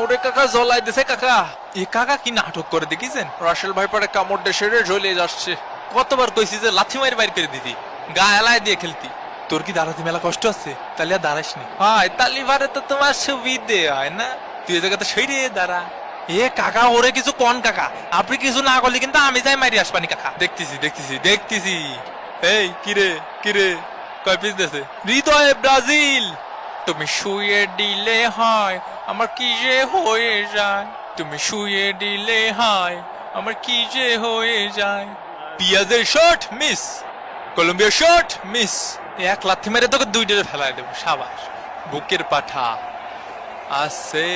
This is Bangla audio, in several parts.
ওরে কাকা জলাই দিছে কাকা। এ কাকা কি নাটক করে দেখিছেন? রাসেল ভাই পরে কামড় দেশে জ্বলে যাচ্ছে। কতবার কইছি যে লাথি মারি বাইর করে দিতি। গা এলায় দিয়ে খেলতি। তোর কি দাঁড়াতে মেলা কষ্ট আছে? তাহলে আর দাঁড়াস নি। হয় তালিবারে তো তোমার সুবিধে হয় না? তুই জায়গাতে সইরে দাঁড়া। এ কাকা ওরে কিছু কন কাকা? আপনি কিছু না করলে কিন্তু আমি যাই মারি আসবানি কাকা। দেখতেছি দেখতেছি দেখতেছি। এই কিরে কিরে? কয় পিস দেছে? হৃদয় ব্রাজিল! তুমি শুয়ে দিলে হয় আমার কি যে হয়ে যায়? তুমি শুয়ে দিলে হয় আমার কি যে হয়ে যায়? পিয়াজের শট মিস কলম্বিয়ার শট মিস এক লাথি মেরে তোকে দুইটারে ফেলায় দেবো সাবাস। বুকের পাঠা। আছে।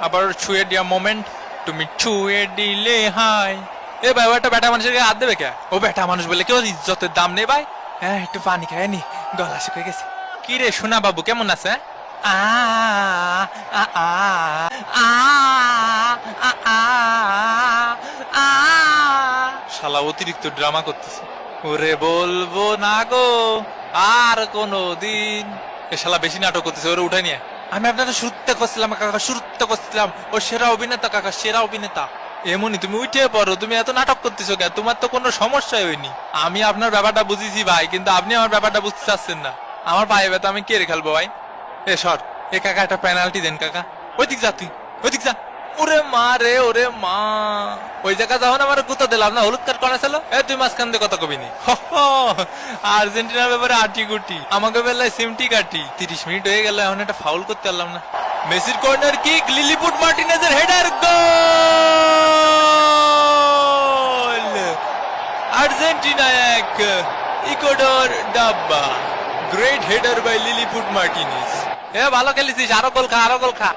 আবার ছুঁয়ে দেওয়া মোমেন্ট তুমি ছুঁয়ে দিলে হাই এ ভাই ও একটা বেটা মানুষের গায়ে হাত দেবে কে? ও বেটা মানুষ বলে কেউ ইজ্জতের দাম নেই ভাই। হ্যাঁ একটু পানি খায় নি গলা শুকিয়ে গেছে। কি রে সোনা বাবু কেমন আছে শালা অতিরিক্ত ড্রামা করতেছে। ওরে বলব না গো আর কোনো দিন এ শালা বেশি নাটক করতেছে ওরে উঠাই নিয়ে। আমি আপনাকে শুরুতে করছিলাম কাকা শুরুতে করছিলাম। ও সেরা অভিনেতা কাকা সেরা অভিনেতা। এমনি তুমি উঠে পড়ো তুমি এত নাটক করতেছো কেন? তোমার তো কোনো সমস্যাই হয়নি। আমি আপনার ব্যাপারটা বুঝেছি ভাই কিন্তু আপনি আমার ব্যাপারটা বুঝতে চাচ্ছেন না। আমার পায়ে ব্যথা আমি কে রে খেলব ভাই। এ সর। এ কাকা একটা পেনাল্টি দেন কাকা। ওই দিক যা তুই ওই দিক যা। ওরে মা রে ওরে মা। ওই জায়গা যখন আমার গুতা দিলাম না হলুদ কার্ড করা ছিল? এ তুই মাঝখান দিয়ে কথা কবি নি। আর্জেন্টিনার ব্যাপারে আটি গুটি। আমাকে বেলায় সিমটি কাটি। তিরিশ মিনিট হয়ে গেল এখন একটা ফাউল করতে পারলাম না। মেসির কর্নার কিক লিলিপুট মার্টিনেজের হেডার গোল! আর্জেন্টিনা এক ইকুয়েডর ডাব্বা। Great header by Lilliput Martinez হ্যাঁ ভালো খেলেছিস আরও গোল খা আরও গোল খা।